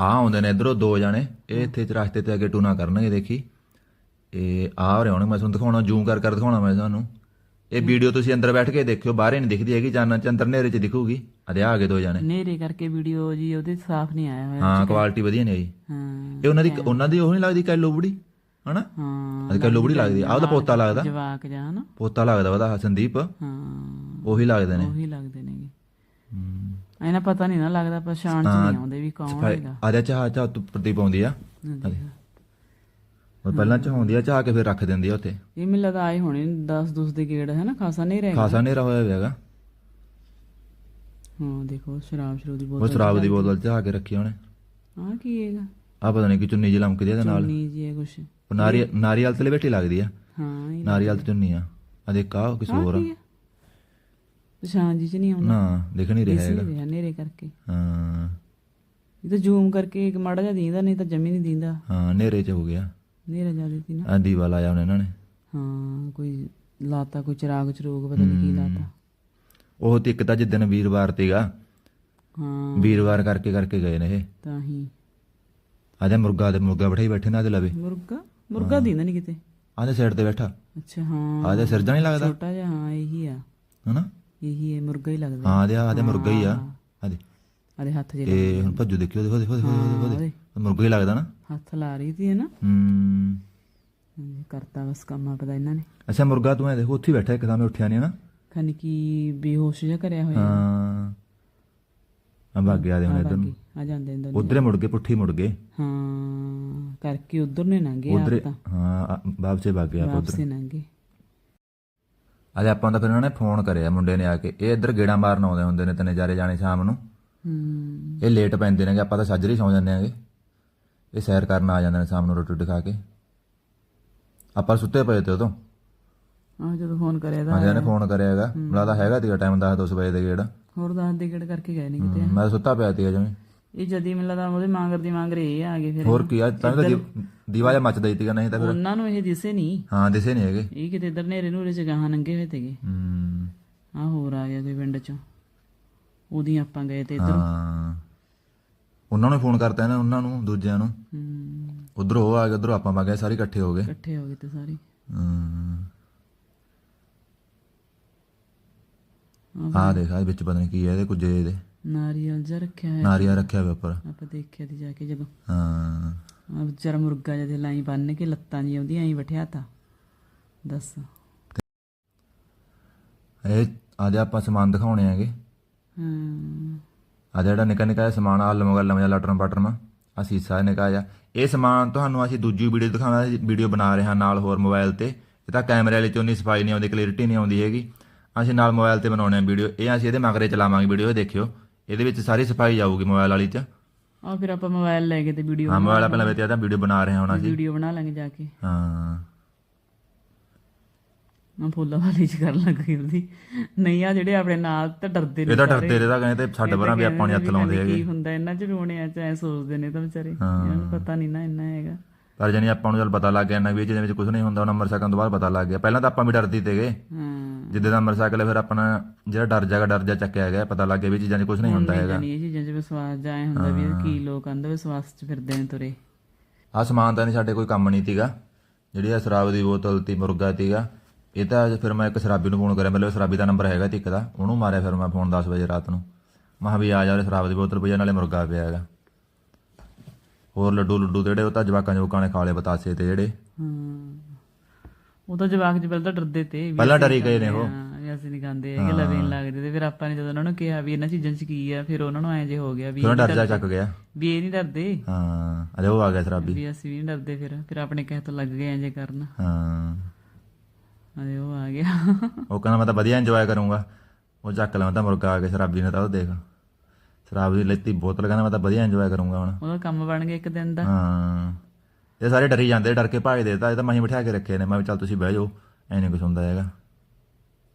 ਆ ਆਉਂਦੇ ਨੇ ਇਧਰੋਂ ਦੋ ਜਾਣੇ ਇਹ ਇੱਥੇ ਚ ਰਸਤੇ ਤੇ ਅੱਗੇ ਟੂਨਾ ਕਰਨਗੇ ਦੇਖੀ। ਇਹ ਆ ਰਹੇ ਹੋਣੇ ਮੈਂ ਤੁਹਾਨੂੰ ਦਿਖਾਉਣਾ ਜ਼ੂਮ ਕਰ ਕਰ ਦਿਖਾਉਣਾ ਮੈਂ ਤੁਹਾਨੂੰ। ਇਹ ਵੀਡੀਓ ਤੁਸੀਂ ਅੰਦਰ ਬੈਠ ਕੇ ਦੇਖਿਓ ਬਾਹਰੇ ਨਹੀਂ ਦਿਖਦੀ ਹੈਗੀ ਜਾਨਾਂ ਚ ਅੰਦਰ ਹਨੇਰੇ ਚ ਦਿਖੂਗੀ। ਅਦੇ ਆ ਗਏ ਦੋ ਜਾਣੇ। ਨੇਰੇ ਕਰਕੇ ਵੀਡੀਓ ਜੀ ਉਹਦੇ ਸਾਫ਼ ਨਹੀਂ ਆਇਆ ਹੋਇਆ ਹਾਂ ਕੁਆਲਿਟੀ ਵਧੀਆ ਨਹੀਂ ਆਈ। ਹਾਂ ਇਹ ਉਹਨਾਂ ਦੀ ਉਹਨਾਂ ਦੀ ਉਹ ਨਹੀਂ ਲੱਗਦੀ ਕੈਲੋ ਬੁੜੀ ਹਨਾ? ਹਾਂ ਅੱਜ ਕੈਲੋ ਬੁੜੀ ਲੱਗਦੀ ਆ। ਉਹਦਾ ਪੋਤਾ ਲੱਗਦਾ। ਜਵਾਕ ਜਾਂ ਹਨਾ? ਪੋਤਾ ਲੱਗਦਾ ਉਹਦਾ ਸੰਦੀਪ। ਹਾਂ। ਉਹੀ ਲੱਗਦੇ ਨੇ। ਉਹੀ ਲੱਗਦੇ ਨੇਗੇ ਇਹਨਾਂ ਪਤਾ ਨਹੀਂ ਨਾ ਲੱਗਦਾ ਪਛਾਣ ਚ ਨਹੀਂ ਆਉਂਦੇ ਵੀ ਕੌਣ ਹੈਗਾ। ਆ ਜਾ ਚਾਹ ਚਾਹ ਤੂੰ ਪ੍ਰਦੀਪ ਆਉਂਦੀ ਆ। ਉਹ ਪਹਿਲਾਂ ਚਾਹੁੰਦੀ ਆ ਚਾਹ ਕੇ ਫਿਰ ਰੱਖ ਦਿੰਦੀ ਆ ਉੱਥੇ। ਇਹ ਮੈਨੂੰ ਲੱਗਦਾ ਆਏ ਹੋਣੇ 10 ਦੁਸ ਦੇ ਗੇੜ ਹੈ ਨਾ ਖਾਸਾ ਨਹੀਂ ਰਹੇਗਾ। ਖਾਸਾ ਹਨੇਰਾ ਹੋਇਆ ਹੋਇਆ ਹੈਗਾ। ਹਾਂ ਦੇਖੋ ਸ਼ਰਾਬ ਸ਼ਰੂਬ ਦੀ ਉਹ ਬੋਤਲ ਸ਼ਰਾਬ ਦੀ ਬੋਤਲ ਚਾਹ ਕੇ ਰੱਖੀ ਉਹਨੇ। ਹਾਂ ਕੀ ਹੈਗਾ ਆ ਪਤਾ ਨਹੀਂ ਕਿ ਚੁੰਨੀ ਜਿਹੀ ਲਮਕਦੀ ਆ ਇਹਦੇ ਨਾਲ। ਨਹੀਂ ਜੀ ਇਹ ਕੁਛ। ਉਹ ਨਾਰੀ ਨਾਰੀਅਲ ਤੇ ਬੈਠੀ ਲੱਗਦੀ ਆ। ਹਾਂ ਇਹ ਨਾਰੀਅਲ ਤੇ ਚੁੰਨੀ ਆ। ਆ ਦੇਖ ਆ ਕਿਸੇ ਹੋਰ ਆ। ਕੀ ਹੈ? ਪਛਾਣ ਜੀ ਚ ਨਹੀਂ ਆਉਂਦਾ। ਨਾ ਦਿਖ ਨਹੀਂ ਰਿਹਾ ਹੈਗਾ। ਰਿਹਾ ਨੇਰੇ ਕਰਕੇ। ਹਾਂ। ਇਹ ਤਾਂ ਜ਼ੂਮ ਕਰਕੇ ਇੱਕ ਮਾੜਾ ਜਿਹਾ ਦੀਂਦਾ ਨਹੀਂ ਤਾਂ ਜਮੀ ਨਹੀਂ ਦੀਂਦਾ। ਹਾਂ ਹਨੇਰੇ ਚ ਹੋ ਗਿਆ। ਨੇਰਾ ਜ਼ਿਆਦਾ ਸੀ ਨਾ। ਆ ਦੀਵਾ ਲਾਇਆ ਉਹਨੇ ਇਹਨਾਂ ਨੇ। ਹਾਂ ਕੋਈ ਲਾਤਾ ਕੋਈ ਚਿਰਾਗ ਚਰੂਗ ਪਤਾ ਨਹੀਂ ਕੀ ਲਾਤਾ। ਉਹ ਤੇ ਇੱਕ ਤਾਂ ਜਿੱਦਣ ਵੀਰਵਾਰ ਤੇਗਾ ਹਾਂ। ਵੀਰਵਾਰ ਕਰਕੇ ਕਰਕੇ ਗਏ ਨੇ ਇਹ। ਤਾਂ ਹੀ। ਆਜਾ ਮੁਰਗਾ ਤੇ ਮੁਰਗਾ ਬਿਠਾਈ ਬੈਠੇ ਨਾ ਤੇ ਲਵੇ। ਮੁਰਗਾ? ਮੁਰਗਾ ਦੀਂਦਾ ਨਹੀਂ ਕਿਤੇ? ਆਦੇ ਸਾਈਡ ਤੇ ਬੈਠਾ। ਅੱਛਾ ਹਾਂ। ਆਦੇ ਸਿਰ ਜਾਂ ਨਹੀਂ ਲੱਗਦਾ? ਛੋਟਾ ਜਿਹਾ ਹਾਂ ਇਹੀ ਆ। ਹਨਾ? ਇਹੀ ਹੈ ਮੁਰਗਾ ਹੀ ਲੱਗਦਾ। ਹਾਂ ਆਦੇ ਆਦੇ ਮੁਰਗਾ ਹੀ ਆ। ਆਦੇ ਆਦੇ ਹੱਥ ਜੇ ਇਹ ਹੁਣ ਭੱਜੂ ਦੇਖਿਓ ਦੇਖੋ ਦੇਖੋ ਦੇਖੋ ਦੇਖੋ ਮੁਰਗਾ ਹੀ ਲੱਗਦਾ ਨਾ। ਹੱਥ ਲਾ ਰਹੀ ਸੀ ਹੈ ਨਾ। ਹੂੰ। ਕਰਤਾ ਬਸ ਕੰਮ ਆਪਦਾ ਇਹਨਾਂ ਨੇ। ਅੱਛਾ ਮੁਰਗਾ ਤੂੰ ਐ ਦੇਖੋ ਉੱਥੇ ਹੀ ਬੈਠਾ ਇੱਕ ਸਾਹਮਣੇ ਉੱਠਿਆ ਨਹੀਂ ਨਾ। ਖਨ ਕੀ ਬੇਹੋਸ਼ ਜਿਹਾ ਕਰਿਆ ਹੋਇਆ। ਹਾਂ। ਆ ਭੱਗ ਗਿਆ ਦੇ ਹੁਣ ਇਧਰ ਆ ਜਾਂਦੇ ਨੇ। ਉਧਰੇ ਮੁੜ ਗਏ ਪੁੱਠੀ ਮੁੜ ਗਏ ਹਾਂ ਕਰਕੇ ਉਧਰ ਨੇ ਲੰਘੇ ਆਪ ਉਧਰੇ ਤਾਂ। ਹਾਂ ਬਾਬਸੇ ਭੱਗ ਗਿਆ ਉਧਰ। ਵਾਪਸੇ ਲੰਘੇ। ਅੱਜ ਆਪਾਂ ਤਾਂ ਫਿਰ ਉਹਨਾਂ ਨੇ ਫੋਨ ਕਰਿਆ ਮੁੰਡੇ ਨੇ ਆ ਕੇ। ਇਹ ਇੱਧਰ ਗੇੜਾ ਮਾਰਨ ਆਉਂਦੇ ਹੁੰਦੇ ਨੇ ਤਿੰਨੇ ਜਾਰੇ ਜਾਣੇ ਸ਼ਾਮ ਨੂੰ। ਹੂੰ। ਇਹ ਲੇਟ ਪੈਂਦੇ ਨੇਗੇ ਆਪਾਂ ਤਾਂ ਸੱਜਰੇ ਸੌਂ ਜਾਂਦੇ ਆਂਗੇ ਇਹ ਸੈਰ ਕਰਨ ਆ ਜਾਂਦੇ ਨੇ ਸ਼ਾਮ ਨੂੰ ਰੋਟੀ ਖਾ ਕੇ। ਆਪਾਂ ਸੁੱਤੇ ਪਏ ਤੇ ਉਦੋਂ। ਆ ਜਦੋਂ ਫੋਨ ਕਰਿਆ ਤਾਂ ਹਾਂ। ਨੇ ਫੋਨ ਕਰਿਆ ਹੈਗਾ। ਬਲਾਦਾ ਹੈਗਾ ਤੇਰਾ ਟਾਈਮ 10 2 ਵਜੇ ਦੇ ਗੇੜਾ। ਹੋਰ ਦੱਸ ਦੇ ਕਿਹੜ ਕਰਕੇ ਗਏ ਨੇ ਕਿਤੇ। ਮੈਂ ਤਾਂ ਸੁੱਤਾ ਪਿਆ ਤੀਗਾ ਜਿਵੇਂ ਇਹ ਜਦੀ ਮੈਨੂੰ ਲੱਗਦਾ ਉਹਦੇ ਮਾਂਗਰ ਦੀ ਮਾਂਗਰ ਇਹ ਆ ਗਏ ਫਿਰ। ਹੋਰ ਕੀ ਆ ਤਾਂ ਤਾਂ ਦੀਵਾ ਜਾਂ ਮੱਚਦਾ ਹੀ ਤੀਗਾ ਨਹੀਂ ਤਾਂ ਫਿਰ ਉਹਨਾਂ ਨੂੰ ਇਹ ਦਿਸੇ ਨਹੀਂ। ਹਾਂ ਦਿਸੇ ਨਹੀਂ ਹੈਗੇ। ਇਹ ਕਿਤੇ ਇਧਰ ਨੇਰੇ ਨੂਰੇ ਚ ਗਾਹਾਂ ਨੰਗੇ ਹੋਏ ਤੇਗੇ ਹੂੰ। ਆ ਹੋਰ ਆ ਗਿਆ ਕੋਈ ਪਿੰਡ ਚੋਂ। ਉਹਦੀ ਆਪਾਂ ਗਏ ਤੇ ਇਧਰ। ਹਾਂ। ਉਹਨਾਂ ਨੂੰ ਫੋਨ ਕਰਤਾ ਇਹਨਾਂ ਉਹਨਾਂ ਨੂੰ ਦੂਜਿਆਂ ਨੂੰ। ਹੂੰ। ਉਧਰੋਂ ਉਹ ਆ ਗਏ ਉਧਰੋਂ ਆਪਾਂ ਆ ਗਏ ਸਾਰੇ ਇਕੱਠੇ ਹੋ ਗਏ। ਇਕੱਠੇ ਹੋ ਗਏ ਤੇ ਸਾਰੇ। ਹਮ। ਆਹ ਦੇਖ ਆ ਵਿੱਚ ਪਤਾ ਨਹੀਂ ਕੀ ਹੈ ਇਹਦੇ ਕੁਝ ਇਹਦੇ ਨਾਰੀਅਲ ਜਿਹਾ ਰੱਖਿਆ ਹੋਇਆ ਨਾਰੀਆ ਰੱਖਿਆ ਹੋਇਆ ਉੱਪਰ। ਆਪਾਂ ਦੇਖਿਆ ਤੇ ਜਾ ਕੇ ਜਦੋਂ ਹਾਂ। ਆ ਵਿਚਾਰਾ ਮੁਰਗਾ ਜਿਹਦੇ ਲਾਈ ਬੰਨ ਕੇ ਲੱਤਾਂ ਜੀ ਉਹਦੀਆਂ ਐਂ ਬਠਿਆ ਤਾ। ਦੱਸ। ਇਹ ਅੱਜ ਆਪਾਂ ਸਮਾਨ ਦਿਖਾਉਣੇ ਹੈਗੇ। ਹਾਂ। ਆ ਜਿਹੜਾ ਨਿੱਕਾ ਨਿੱਕਾ ਜਿਹਾ ਸਮਾਨ ਆ ਲਮਗਾ ਲਮਜਾ ਲਟਰਮ ਪਟਰਮ ਆ ਸੀਸਾ ਨਿੱਕਾ ਜਿਹਾ। ਇਹ ਸਮਾਨ ਤੁਹਾਨੂੰ ਅਸੀਂ ਦੂਜੀ ਵੀਡੀਓ ਦਿਖਾਉਣਾ ਵੀਡੀਓ ਬਣਾ ਰਹੇ ਹਾਂ ਨਾਲ ਹੋਰ ਮੋਬਾਈਲ ਤੇ। ਇਹ ਤਾਂ ਕੈਮਰੇ ਵਾਲੇ ਚ ਉਨੀ ਸਫ਼ਾਈ ਨਹੀਂ ਆਉਂਦੀ ਕਲੀਅਰਟੀ ਨਹੀਂ ਆਉਂਦੀ ਹੈਗੀ। ਅਸੀਂ ਨਾਲ ਮੋਬਾਈਲ ਤੇ ਬਣਾਉਣੇ ਆ ਵੀਡੀਓ। ਇਹ ਅਸੀਂ ਇਹਦੇ ਮਗਰੇ ਚਲਾਵਾਂਗੇ ਵੀਡੀਓ ਦੇਖਿਓ। ਇਹਦੇ ਵਿੱਚ ਸਾਰੀ ਸਫ਼ਾਈ ਜਾਊਗੀ ਮੋਬਾਈਲ ਵਾਲੀ ਚ। ਆ ਫਿਰ ਆਪਾਂ ਮੋਬਾਈਲ ਲੈ ਕੇ ਤੇ ਵੀਡੀਓ ਹਾਂ ਮੋਬਾਈਲ ਪਹਿਲਾਂ ਵੇਤੇ ਤਾਂ ਵੀਡੀਓ ਬਣਾ ਰਹੇ ਹਾਂ ਹੁਣ ਅਸੀਂ। ਵੀਡੀਓ ਬਣਾ ਲਾਂਗੇ ਜਾ ਕੇ। ਹਾਂ। ਮੈਂ ਫੁੱਲਾਂ ਵਾਲੀ ਚ ਕਰ ਲੱਗੀ ਉਹਦੀ। ਨਹੀਂ ਆ ਜਿਹੜੇ ਆਪਣੇ ਨਾਲ ਤਾਂ ਡਰਦੇ ਨੇ ਇਹ ਤਾਂ ਡਰਦੇ ਰਹਿਦਾ ਕਹਿੰਦੇ ਤੇ ਛੱਡ ਪਰਾਂ ਵੀ ਆਪਾਂ ਨਹੀਂ ਹੱਥ ਲਾਉਂਦੇ ਹੈਗੇ। ਕੀ ਹੁੰਦਾ ਇਹਨਾਂ ਚ ਰੋਣਿਆਂ ਚ ਐ ਸੋਚਦੇ ਨੇ ਤਾਂ ਵਿਚਾਰੇ। ਇਹਨਾਂ ਨੂੰ ਪਤਾ ਨਹੀਂ ਨਾ ਇੰਨਾ ਹੈਗਾ। ਪਰ ਜਣੀ ਆਪਾਂ ਨੂੰ ਜਦ ਪਤਾ ਲੱਗ ਗਿਆ ਨਾ ਵੀ ਜਿਹਦੇ ਵਿੱਚ ਕੁਝ ਨਹੀਂ ਹੁੰਦਾ ਉਹ ਨੰਬਰ ਸਕਣ ਤੋਂ ਬਾਅਦ ਪਤਾ ਲੱਗ ਗਿਆ। ਪਹਿਲਾਂ ਤਾਂ ਆਪਾਂ ਵੀ ਡਰਦੀ ਤੇਗੇ ਹਾਂ। ਜਿੱਦੇ ਦਾ ਮੋਟਰਸਾਈਕਲ ਫਿਰ ਆਪਣਾ ਜਿਹੜਾ ਡਰ ਜਾਗਾ ਡਰ ਜਾ ਚੱਕਿਆ ਗਿਆ ਪਤਾ ਲੱਗ ਗਿਆ ਵੀ ਚੀਜ਼ਾਂ 'ਚ ਕੁਝ ਨਹੀਂ ਹੁੰਦਾ ਹੈਗਾ। ਨਹੀਂ ਇਹ ਚੀਜ਼ਾਂ ਚ ਵਿਸ਼ਵਾਸ ਜਾਏ ਹੁੰਦਾ ਵੀ ਇਹ ਕੀ ਲੋਕ ਅੰਧ ਵਿਸ਼ਵਾਸ ਚ ਫਿਰਦੇ ਨੇ ਤੁਰੇ। ਆ ਸਮਾਨ ਤਾਂ ਨਹੀਂ ਸਾਡੇ ਕੋਈ ਕੰਮ ਨਹੀਂ ਤੀਗਾ ਜਿਹੜੀ ਆ ਸ਼ਰਾਬ ਦੀ ਬੋਤਲ ਤੀ ਮੁਰਗਾ ਤੀਗਾ ਇਹ ਤਾਂ ਫਿਰ ਮੈਂ ਇੱਕ ਸ਼ਰਾਬੀ ਨੂੰ ਫੋਨ ਕਰਿਆ ਮਤਲਬ ਸ਼ਰਾਬੀ ਦਾ ਨੰਬਰ ਹੈਗਾ ਤੀ ਇੱਕ ਦਾ ਉਹਨੂੰ ਮਾਰਿਆ ਫਿਰ ਮੈਂ ਫੋਨ 10 ਵਜੇ ਰਾਤ ਨੂੰ। ਮੈਂ ਕਿਹਾ ਵੀ ਆ ਜਾ ਉਰੇ ਸ਼ਰਾਬ ਦੀ ਬੋਤਲ ਪਈ ਆ, ਨਾਲੇ ਮੁਰਗਾ ਪਿਆ ਹੈਗਾ। ਹੋਰ ਲੱਡੂ ਲੱਡੂ ਤੇ ਜਿਹੜੇ ਉਹ ਤਾਂ ਜਵਾਕਾਂ ਜਵਾਕਾਂ ਨੇ ਖਾ ਲਏ ਬਤਾਸੇ ਤੇ ਜਿਹੜੇ। ਹਾਂ। ਉਹ ਤਾਂ ਜਵਾਕ ਚ ਪਹਿਲਾਂ ਤਾਂ ਡਰਦੇ ਤੇ ਵੀ ਪਹਿਲਾਂ ਡਰੀ ਗਏ ਨੇ ਉਹ। ਹਾਂ ਵੀ ਅਸੀਂ ਨਹੀਂ ਖਾਂਦੇ ਹੈਗੇ ਲਵੇ ਨਹੀਂ ਲੱਗਦੇ ਤੇ ਫਿਰ ਆਪਾਂ ਨੇ ਜਦੋਂ ਉਹਨਾਂ ਨੂੰ ਕਿਹਾ ਵੀ ਇਹਨਾਂ ਚੀਜ਼ਾਂ 'ਚ ਕੀ ਆ ਫਿਰ ਉਹਨਾਂ ਨੂੰ ਐਂ ਜੇ ਹੋ ਗਿਆ ਵੀ ਫਿਰ ਉਹ ਡਰ ਜਾ ਚੱਕ ਗਿਆ। ਵੀ ਇਹ ਨਹੀਂ ਡਰਦੇ। ਹਾਂ ਅਜੇ ਉਹ ਆ ਗਿਆ ਸ਼ਰਾਬੀ। ਵੀ ਅਸੀਂ ਵੀ ਨਹੀਂ ਡਰਦੇ ਫਿਰ ਫਿਰ ਆਪਣੇ ਕਹਿ ਤੋਂ ਲੱਗ ਗਏ ਐਂ ਜੇ ਕਰਨ। ਹਾਂ। ਅਰੇ ਉਹ ਆ ਗਿਆ। ਉਹ ਕਹਿੰਦਾ ਮੈਂ ਤਾਂ ਵਧੀਆ ਇੰਜੋਏ ਕਰੂੰਗਾ। ਉਹ ਚੱਕ ਤਾਂ ਮੁਰਗਾ ਆ ਕੇ ਸ਼ਰਾਬੀ ਨੇ ਤਾਂ ਉਹ ਦੇਖ। ਸ਼ਰਾਬ ਦੀ ਲੈਤੀ ਬੋਤਲ ਕਹਿੰਦਾ ਮੈਂ ਤਾਂ ਵਧੀਆ ਇੰਜੋਏ ਕਰੂੰਗਾ ਹੁਣ। ਉਹਦਾ ਕੰਮ ਬਣ ਗਿਆ ਇੱਕ ਦਿਨ ਦਾ। ਹਾਂ। ਇਹ ਸਾਰੇ ਡਰੀ ਜਾਂਦੇ ਡਰ ਕੇ ਭੱਜਦੇ ਤਾਂ ਇਹ ਤਾਂ ਮਹੀਂ ਬਿਠਾ ਕੇ ਰੱਖੇ ਨੇ। ਮੈਂ ਵੀ ਚੱਲ ਤੁਸੀਂ ਬਹਿ ਜਾਓ ਐ ਨਹੀਂ ਕੁਝ ਹੁੰਦਾ ਹੈਗਾ।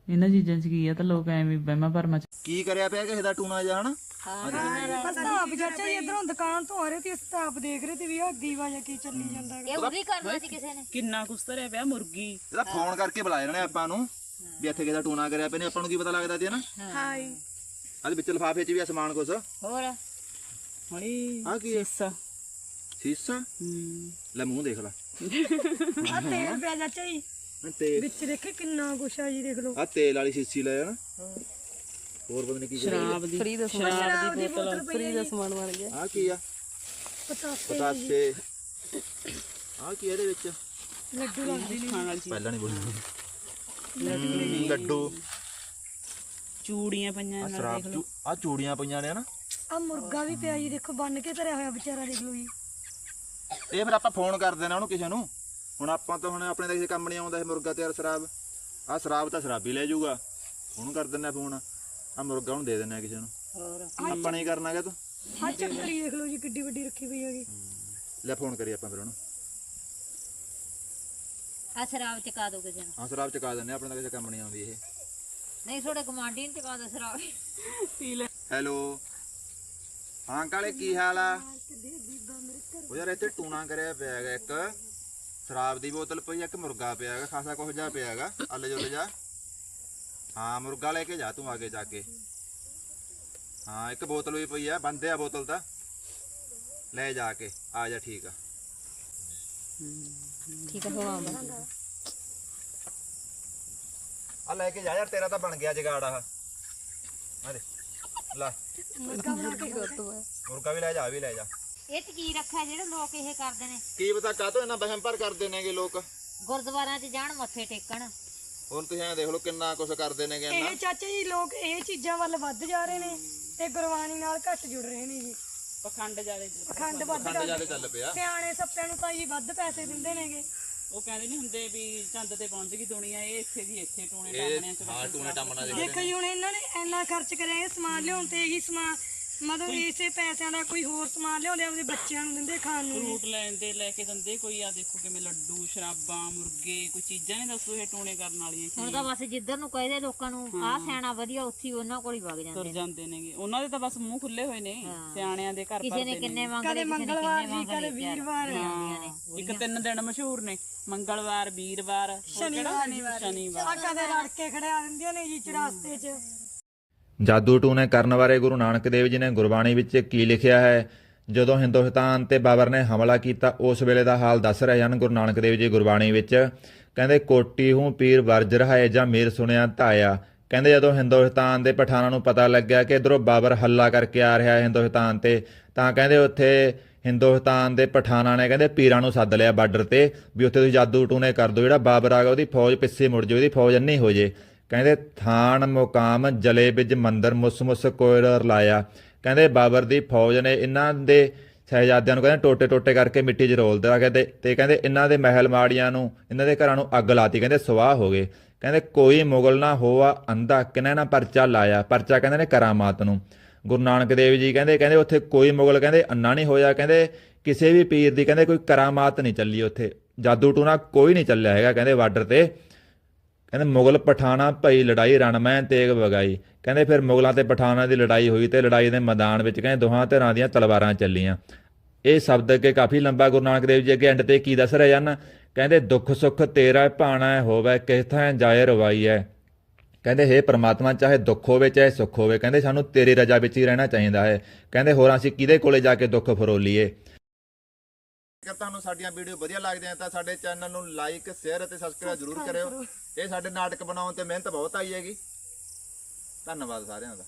ਇਹਨਾਂ ਚੀਜ਼ਾਂ 'ਚ ਕੀ ਆ ਤਾਂ ਲੋਕ ਐਵੇਂ ਵਹਿਮਾਂ ਭਰਮਾਂ 'ਚ ਕੀ ਕਰਿਆ ਪਿਆ ਕਿਸੇ ਦਾ ਟੂਣਾ ਜਾਣ ਸਤਾਪ ਚਾਚਾ ਜੀ ਇਧਰੋਂ ਦੁਕਾਨ ਤੋਂ ਆ ਰਹੇ ਤੇ ਸਤਾਪ ਦੇਖ ਰਹੇ ਤੇ ਵੀ ਆ ਦੀਵਾ ਜਾਂ ਕੀ ਚੱਲੀ ਜਾਂਦਾ ਇਹ ਉਰੀ ਕਰਨਾ ਸੀ ਕਿਸੇ ਨੇ। ਕਿੰਨਾ ਕੁਛ ਧਰਿਆ ਪਿਆ ਮੁਰਗੀ। ਇਹਦਾ ਫੋਨ ਕਰਕੇ ਬੁਲਾਇਆ ਨੇ ਆਪਾਂ ਨੂੰ ਵੀ ਇੱਥੇ ਕਿਸੇ ਦਾ ਟੂਣਾ ਕਰਿਆ ਪਿਆ ਨੇ ਆਪਾਂ ਨੂੰ ਕੀ ਪਤਾ ਲੱਗਦਾ ਸੀ ਨਾ ਹਾਈ ਆਦੇ ਵਿੱਚ ਲਫਾਫੇ 'ਚ ਵੀ ਆ ਸਮਾਨ ਕੁਛ। ਹੋਰ? ਹਣੀ ਆ ਕੀ ਹੈ? ਸੀਸਾ। ਸੀਸਾ ਲੈ ਮੂੰਹ ਦੇਖ ਲੈ ਆ ਤੇਲ ਪਿਆ ਚਾਚਾ ਜੀ ਤੇ ਵਿੱਚ ਦੇਖੇ ਕਿੰਨਾ ਕੁਛ ਆ ਜੀ ਦੇਖ ਲਓ ਆ ਤੇਲ ਵਾਲੀ ਸੀਸੀ ਲੈ ਆ ਨਾ ਹੋਰ ਪਤਾ ਨਹੀਂ ਕੀ ਸ਼ਰਾਬ ਦੀ ਫਰੀ ਦਾ ਸ਼ਰਾਬ ਦੀ ਬੋਤਲ ਫਰੀ ਦਾ ਸਮਾਨ ਬਣ ਗਿਆ ਆ ਕੀ ਆ ਪਤਾਸੇ ਪਤਾਸੇ ਆ ਕੀ ਆ ਇਹਦੇ ਵਿੱਚ ਲੱਡੂ ਲੱਗਦੇ ਨੇ ਖਾਣ ਵਾਲੀ ਚੀਜ਼ ਪਹਿਲਾਂ ਨਹੀਂ ਬੋਲੀ। ਲੱਡੂ। ਚੂੜੀਆਂ ਪਈਆਂ ਆ ਨਾਲ ਸ਼ਰਾਬ ਚੂ ਆ ਚੂੜੀਆਂ ਪਈਆਂ ਨੇ ਨਾ ਆ ਮੁਰਗਾ ਵੀ ਪਿਆ ਜੀ ਦੇਖੋ ਬੰਨ ਕੇ ਧਰਿਆ ਹੋਇਆ ਵਿਚਾਰਾ ਦੇਖ ਲਓ ਜੀ। ਇਹ ਫਿਰ ਆਪਾਂ ਫੋਨ ਕਰ ਦੇਣਾ ਉਹਨੂੰ ਕਿਸੇ ਨੂੰ। ਹੁਣ ਆਪਾਂ ਤਾਂ ਹੁਣ ਆਪਣੇ ਤਾਂ ਕਿਸੇ ਕੰਮ ਨਹੀਂ ਆਉਂਦਾ ਇਹ ਮੁਰਗਾ ਤੇ ਸ਼ਰਾਬ। ਆ ਸ਼ਰਾਬ ਤਾਂ ਸ਼ਰਾਬੀ ਲੈ ਜਾਊਗਾ। ਉਹਨੂੰ ਕਰ ਦਿੰਨਾ ਫੋਨ। ਆ ਮੁਰਗਾ ਉਹਨੂੰ ਦੇ ਦਿੰਨਾ ਕਿਸੇ ਨੂੰ। ਆਪਾਂ ਨਹੀਂ ਕਰਨਾ ਹੈਗਾ ਤੂੰ। ਆ ਚੱਕਰੀ ਦੇਖ ਲਓ ਜੀ ਕਿੱਡੀ ਵੱਡੀ ਰੱਖੀ ਪਈ ਹੈਗੀ। ਲੈ ਫੋਨ ਕਰੀ ਆਪਾਂ ਫਿਰ ਉਹਨੂੰ। ਆ ਸ਼ਰਾਬ ਚਕਾ ਦੋ ਕਿਸੇ ਨੂੰ। ਹਾਂ ਸ਼ਰਾਬ ਚਕਾ ਦਿੰਨੇ ਆਪਣੇ ਤਾਂ ਕਿਸੇ ਕੰਮ ਨਹੀਂ ਆਉਂਦੀ ਇਹ। ਨਹੀਂ ਤੁਹਾਡੇ ਕਮਾਂਡੀ ਨੂੰ ਚਕਾ ਦੋ ਸ਼ਰਾਬ। ਪੀ ਲੈ ਹੈਲੋ। ਹਾਂ ਕਾਲੇ ਕੀ ਹਾਲ ਆ? ਉਹ ਯਾਰ ਇੱਥੇ ਟੂਣਾ ਕਰਿਆ ਪਿਆ ਹੈਗਾ ਇੱਕ। ਸ਼ਰਾਬ ਦੀ ਬੋਤਲ ਪਈ ਆ, ਇੱਕ ਮੁਰਗਾ ਪਿਆ ਹੈਗਾ ਖਾਸਾ ਕੁਝ ਜਾ ਪਿਆ ਹੈਗਾ। ਅੱਲੇ ਜੁੱਲੇ ਜਾ। ਹਾਂ ਮੁਰਗਾ ਲੈ ਕੇ ਜਾ ਤੂੰ ਆਗੇ ਜਾ ਕੇ। ਹਾਂ ਇੱਕ ਬੋਤਲ ਵੀ ਪਈ ਆ ਬੰਦੇ ਆ ਬੋਤਲ ਤਾਂ। ਲੈ ਜਾ ਕੇ ਆ ਜਾ ਠੀਕ ਆ। ਠੀਕ ਹੈ ਹੁਣ ਆਉਂਦਾ ਆ ਲੈ ਕੇ ਜਾ ਯਾਰ ਤੇਰਾ ਤਾਂ ਬਣ ਗਿਆ ਜਗਾੜ ਆ ਆ ਦੇ ਲੈ। ਮੁਰਗਾ ਵੀ ਲੈ ਜਾ ਆਹ ਵੀ ਲੈ ਜਾ। ਇਹ ਚ ਕੀ ਰੱਖਿਆ ਜਿਹੜੇ ਲੋਕ ਇਹ ਕਰਦੇ ਨੇ? ਕੀ ਪਤਾ ਕਾਹਤੋਂ ਇਹਨਾਂ ਵਹਿਮ ਪਰ ਕਰਦੇ ਨੇਗੇ ਲੋਕ? ਗੁਰਦੁਆਰਿਆਂ 'ਚ ਜਾਣ ਮੱਥੇ ਟੇਕਣ। ਹੁਣ ਤੁਸੀਂ ਐਂ ਦੇਖ ਲਓ ਕਿੰਨਾ ਕੁਝ ਕਰਦੇ ਨੇਗੇ ਇਹਨਾਂ ਇਹ ਚਾਚਾ ਜੀ ਲੋਕ ਇਹ ਚੀਜ਼ਾਂ ਵੱਲ ਵੱਧ ਜਾ ਰਹੇ ਨੇ ਤੇ ਗੁਰਬਾਣੀ ਨਾਲ ਘੱਟ ਜੁੜ ਰਹੇ ਨੇ ਜੀ। ਪਖੰਡ ਜਾਲੇ ਅਖੰਡ ਵੱਧ ਖੰਡ ਜ਼ਿਆਦਾ ਚੱਲ ਪਿਆ। ਸਿਆਣੇ ਸੱਪਿਆਂ ਨੂੰ ਤਾਂ ਜੀ ਵੱਧ ਪੈਸੇ ਦਿੰਦੇ ਨੇਗੇ। ਉਹ ਕਹਿੰਦੇ ਨਹੀਂ ਹੁੰਦੇ ਵੀ ਚੰਦ ਤੇ ਪਹੁੰਚ ਗਈ ਦੁਨੀਆ ਇਹ ਇੱਥੇ ਦੀ ਇੱਥੇ ਟੂਣੇ ਇਹ ਟਾਪਣਿਆਂ ਚ ਹਾਂ ਟੂਣੇ ਟੰਮਣਾ ਦੇ ਦੇਖੋ ਜੀ ਹੁਣ ਇਹਨਾਂ ਨੇ ਇੰਨਾ ਖਰਚ ਕਰਿਆ ਇਹ ਸਮਾਨ ਲਿਆਉਣ ਤੇ ਇਹੀ ਸਮਾਨ ਮਤਲਬ ਇਸੇ ਪੈਸਿਆਂ ਦਾ ਕੋਈ ਹੋਰ ਸਮਾਨ ਲਿਆਉਂਦੇ ਆਪਣੇ ਬੱਚਿਆਂ ਨੂੰ ਦਿੰਦੇ ਖਾਣ ਨੂੰ। ਜੀ। ਫਰੂਟ ਲੈਣ ਦੇ ਲੈ ਕੇ ਦਿੰਦੇ ਕੋਈ ਆ ਦੇਖੋ ਕਿਵੇਂ ਲੱਡੂ ਸ਼ਰਾਬਾਂ ਮੁਰਗੇ ਕੋਈ ਚੀਜ਼ਾਂ ਨਹੀਂ ਦੱਸੋ ਇਹ ਟੂਣੇ ਕਰਨ ਵਾਲੀਆਂ ਹੁਣ ਤਾਂ ਬਸ ਜਿੱਧਰ ਨੂੰ ਕਹਦੇ ਲੋਕਾਂ ਨੂੰ ਆਹ ਸਿਆਣਾ ਵਧੀਆ ਉੱਥੇ ਹੀ ਉਹਨਾਂ ਕੋਲ ਹੀ ਵਗ ਜਾਂਦੇ ਤੁਰ ਜਾਂਦੇ ਨੇਗੇ। ਉਹਨਾਂ ਦੇ ਤਾਂ ਬਸ ਮੂੰਹ ਖੁੱਲੇ ਹੋਏ ਨੇ ਸਿਆਣਿਆਂ ਦੇ ਘਰ ਕਿਸੇ ਭਰਦੇ ਨੇ। ਨੇ ਕਿੰਨੇ ਮੰਗ ਕਦੇ ਲਏ ਕਿਸੇ ਨੇ ਮੰਗਲਵਾਰ ਮੰਗ ਕਦੇ ਵੀਰਵਾਰ। ਹਾਂ, ਇੱਕ ਤਿੰਨ ਦਿਨ ਮਸ਼ਹੂਰ ਨੇ ਮੰਗਲਵਾਰ ਵੀਰਵਾਰ ਸ਼ਨੀਵਾਰ। ਸ਼ਨੀਵਾਰ। ਆ ਕਦੇ ਰੜ ਕੇ ਖੜਿਆ ਦਿੰਦੀਆਂ ਨੇ ਜੀ ਚਰਾਸਤੇ 'ਚ। ਜਾਦੂ ਟੂਣੇ ਕਰਨ ਬਾਰੇ ਗੁਰੂ ਨਾਨਕ ਦੇਵ ਜੀ ਨੇ ਗੁਰਬਾਣੀ ਵਿੱਚ ਕੀ ਲਿਖਿਆ ਹੈ? ਜਦੋਂ ਹਿੰਦੁਸਤਾਨ ਤੇ ਬਾਬਰ ਨੇ ਹਮਲਾ ਕੀਤਾ, ਉਸ ਵੇਲੇ ਦਾ ਹਾਲ ਦੱਸ ਰਹੇ ਹਨ ਗੁਰੂ ਨਾਨਕ ਦੇਵ ਜੀ ਗੁਰਬਾਣੀ ਵਿੱਚ। ਕਹਿੰਦੇ, ਕੋਟੀ ਹੂੰ ਪੀਰ ਵਰਜ ਰਹਾਏ ਜਾਂ ਮੇਰ ਸੁਣਿਆ ਧਾਇਆ। ਕਹਿੰਦੇ, ਜਦੋਂ ਹਿੰਦੁਸਤਾਨ ਦੇ ਪਠਾਨਾਂ ਨੂੰ ਪਤਾ ਲੱਗਿਆ ਕਿ ਇਧਰੋਂ ਬਾਬਰ ਹੱਲਾ ਕਰਕੇ ਆ ਰਿਹਾ ਹੈ ਹਿੰਦੁਸਤਾਨ ਤੇ, ਤਾਂ ਕਹਿੰਦੇ, ਉੱਥੇ ਹਿੰਦੁਸਤਾਨ ਦੇ ਪਠਾਨਾਂ ਨੇ ਕਹਿੰਦੇ, ਪੀਰਾਂ ਨੂੰ ਸੱਦ ਲਿਆ ਬਾਰਡਰ ਤੇ ਵੀ ਉੱਥੇ ਤੁਸੀਂ ਜਾਦੂ ਟੂਣੇ ਕਰ ਦਿਓ। ਜਿਹੜਾ ਬਾਬਰ ਆ ਗਿਆ, ਉਹਦੀ ਫੌਜ ਪਿੱਛੇ ਮੁੜ ਜਾਓ ਉਹਦੀ ਫੌਜ ਅੰਨੀ ਹੋ ਜੇ। ਕਹਿੰਦੇ, ਥਾਨ ਮੁਕਾਮ ਜਲੇ ਵਿੱਚ ਮੰਦਰ ਮੁਸ ਮੁਸ ਕੋਇਰ ਲਾਇਆ ਕਹਿੰਦੇ, ਬਾਬਰ ਦੀ ਫੌਜ ਨੇ ਇਹਨਾਂ ਦੇ ਸਹਿਜਾਦਿਆਂ ਨੂੰ ਕਹਿੰਦੇ, ਟੋਟੇ ਟੋਟੇ ਕਰਕੇ ਮਿੱਟੀ 'ਚ ਰੋਲ ਦਿੱਤਾ ਕਹਿੰਦੇ, ਤੇ ਕਹਿੰਦੇ ਇਹਨਾਂ ਦੇ ਮਹਿਲ ਮਾੜੀਆਂ ਨੂੰ ਇਹਨਾਂ ਦੇ ਘਰਾਂ ਨੂੰ ਅੱਗ ਲਾਤੀ ਕਹਿੰਦੇ ਸਵਾਹ ਹੋ ਗਏ। ਕਹਿੰਦੇ, ਕੋਈ ਮੁਗਲ ਨਾ ਹੋਆ ਅੰਧਾ ਕਿਨੇ ਨਾ ਪਰਚਾ ਲਾਇਆ। ਪਰਚਾ ਕਹਿੰਦੇ ਨੇ ਕਰਾਮਾਤ ਨੂੰ। ਗੁਰੂ ਨਾਨਕ ਦੇਵ ਜੀ ਕਹਿੰਦੇ ਕਹਿੰਦੇ, ਉੱਥੇ ਕੋਈ ਮੁਗਲ ਕਹਿੰਦੇ, ਅੰਨਾ ਨਹੀਂ ਹੋਇਆ। ਕਹਿੰਦੇ, ਕਿਸੇ ਵੀ ਪੀਰ ਦੀ ਕਹਿੰਦੇ, ਕੋਈ ਕਰਾਮਾਤ ਨਹੀਂ ਚੱਲੀ ਉੱਥੇ। ਜਾਦੂ ਟੂਣਾ ਕੋਈ ਨਹੀਂ ਚੱਲਿਆ ਹੈਗਾ। ਕਹਿੰਦੇ, ਬਾਰਡਰ ਤੇ ਕਹਿੰਦੇ ਮੁਗਲ ਪਠਾਣਾ ਭਈ ਲੜਾਈ ਰਣਮੈ ਤੇਗ ਵਗਾਈ। ਕਹਿੰਦੇ ਫਿਰ ਮੁਗਲਾਂ ਤੇ ਪਠਾਣਾ ਦੀ ਲੜਾਈ ਹੋਈ ਤੇ ਲੜਾਈ ਦੇ ਮੈਦਾਨ ਵਿੱਚ ਕਹਿੰਦੇ ਦੋਹਾਂ ਧਿਰਾਂ ਦੀਆਂ ਤਲਵਾਰਾਂ ਚੱਲੀਆਂ। ਇਹ ਸ਼ਬਦ ਅੱਗੇ ਕਾਫੀ ਲੰਬਾ ਗੁਰੂ ਨਾਨਕ ਦੇਵ ਜੀ ਅੱਗੇ ਐਂਡ ਤੇ ਕੀ ਦੱਸ ਰਹੇ ਹਨ? ਕਹਿੰਦੇ, ਦੁੱਖ ਸੁੱਖ ਤੇਰਾ ਭਾਣਾ ਹੋਵੇ, ਕਿਸ ਥਾਂ ਜਾਏ ਰਵਾਈ ਹੈ ਕਹਿੰਦੇ, ਹੇ ਪ੍ਰਮਾਤਮਾ, ਚਾਹੇ ਦੁੱਖ ਹੋਵੇ, ਚਾਹੇ ਸੁੱਖ ਹੋਵੇ, ਕਹਿੰਦੇ ਸਾਨੂੰ ਤੇਰੀ ਰਜ਼ਾ ਵਿੱਚ ਹੀ ਰਹਿਣਾ ਚਾਹੀਦਾ ਹੈ। ਕਹਿੰਦੇ, ਹੋਰ ਅਸੀਂ ਕਿਹਦੇ ਕੋਲੇ ਜਾ ਕੇ ਦੁੱਖ ਫਰੋਲੀਏ? ਜੇਕਰ ਤੁਹਾਨੂੰ ਸਾਡੀਆਂ ਵੀਡੀਓ ਵਧੀਆ ਲੱਗਦੀਆਂ ਤਾਂ ਸਾਡੇ ਚੈਨਲ ਨੂੰ ਲਾਈਕ ਸ਼ੇਅਰ ਅਤੇ ਸਬਸਕ੍ਰਾਈਬ ਜ਼ਰੂਰ ਕਰਿਓ। ਇਹ ਸਾਡੇ ਨਾਟਕ ਬਣਾਉਣ ਤੇ ਮਿਹਨਤ ਬਹੁਤ ਆਈ ਹੈਗੀ। ਧੰਨਵਾਦ ਸਾਰਿਆਂ ਦਾ।